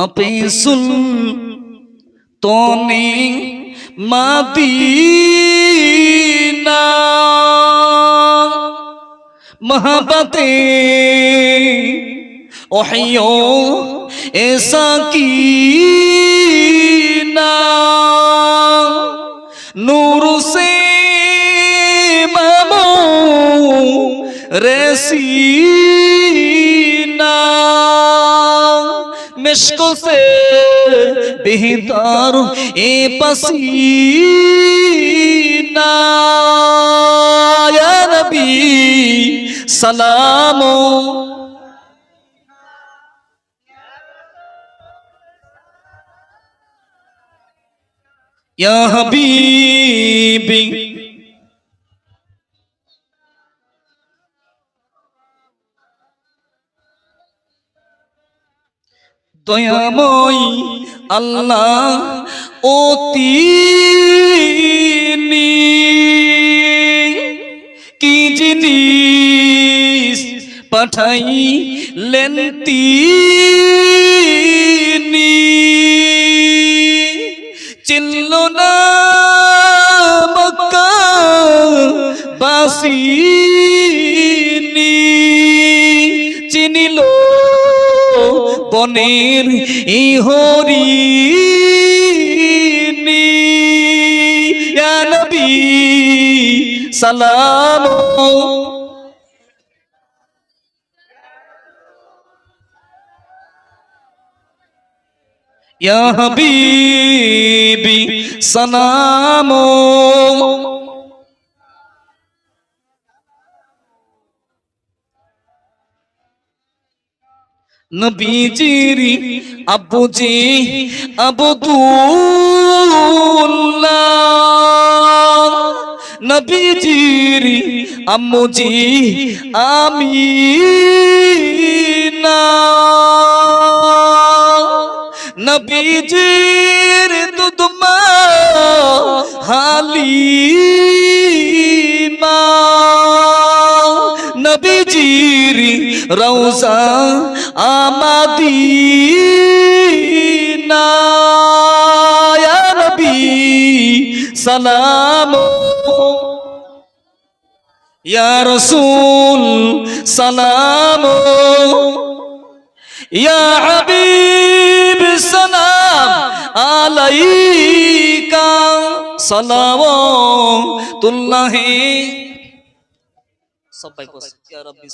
আপিসুল Toni Madina. মহাবতে Ohio এসা কি না নূর সে মামো রেসি मिश्क से बेहतर ए पसीना या नबी सलामो या हबीबी দয়াময় আল্লাহ তিনি কি জিনিস পাঠাইলেন তিনি? চিনল না মক্কা বনের ইহরি সালাম। ইয়া হাবিবি সালামো। নবীজিরি আব্বুজি আবদুল্লাহ। নবীজিরি আম্মুজি আমিনা। নবীজির দুদমা হালিমা। নবীজির আমাদিনা ইয়া নবী সালাম। ইয়া রাসূল সালাম। ইয়া হাবিব সালাম। আলাইকা সালাওয়াতুল্লাহি। সবাই সাল্লি